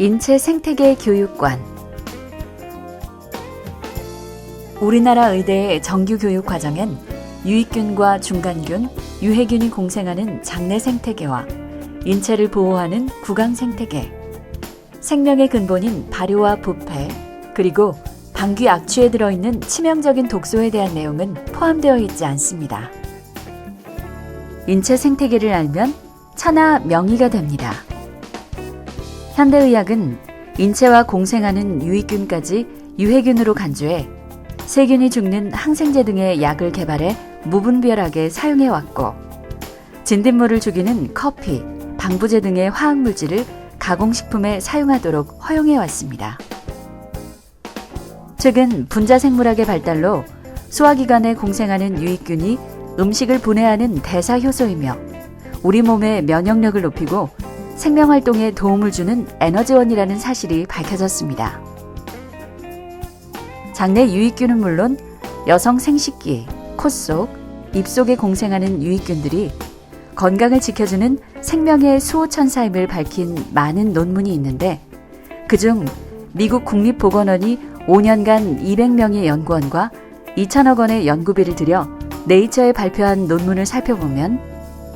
인체 생태계 교육관 우리나라 의대의 정규 교육 과정엔 유익균과 중간균, 유해균이 공생하는 장내 생태계와 인체를 보호하는 구강 생태계, 생명의 근본인 발효와 부패, 그리고 방귀 악취에 들어있는 치명적인 독소에 대한 내용은 포함되어 있지 않습니다. 인체 생태계를 알면 차나 명의가 됩니다. 현대의학은 인체와 공생하는 유익균까지 유해균으로 간주해 세균이 죽는 항생제 등의 약을 개발해 무분별하게 사용해왔고 진딧물을 죽이는 커피, 방부제 등의 화학물질을 가공식품에 사용하도록 허용해왔습니다. 최근 분자생물학의 발달로 소화기관에 공생하는 유익균이 음식을 분해하는 대사효소이며 우리 몸의 면역력을 높이고 생명활동에 도움을 주는 에너지원이라는 사실이 밝혀졌습니다. 장내 유익균은 물론 여성 생식기, 코 속, 입 속에 공생하는 유익균들이 건강을 지켜주는 생명의 수호천사임을 밝힌 많은 논문이 있는데 그중 미국 국립보건원이 5년간 200명의 연구원과 2천억 원의 연구비를 들여 네이처에 발표한 논문을 살펴보면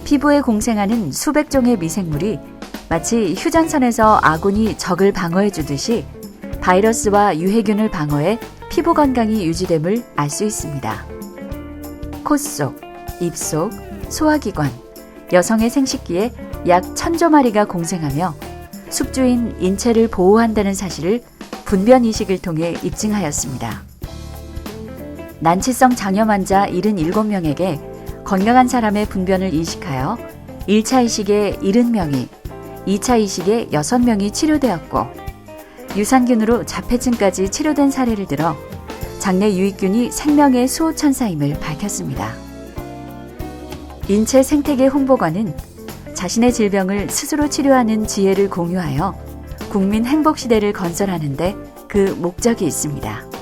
피부에 공생하는 수백 종의 미생물이 마치 휴전선에서 아군이 적을 방어해 주듯이 바이러스와 유해균을 방어해 피부 건강이 유지됨을 알 수 있습니다. 코 속, 입 속, 소화기관, 여성의 생식기에 약 천조 마리가 공생하며 숙주인 인체를 보호한다는 사실을 분변 이식을 통해 입증하였습니다. 난치성 장염 환자 77명에게 건강한 사람의 분변을 이식하여 1차 이식에 70명이, 2차 이식에 6명이 치료되었고 유산균으로 자폐증까지 치료된 사례를 들어 장내 유익균이 생명의 수호천사임을 밝혔습니다. 인체 생태계 홍보관은 자신의 질병을 스스로 치료하는 지혜를 공유하여 국민 행복 시대를 건설하는데 그 목적이 있습니다.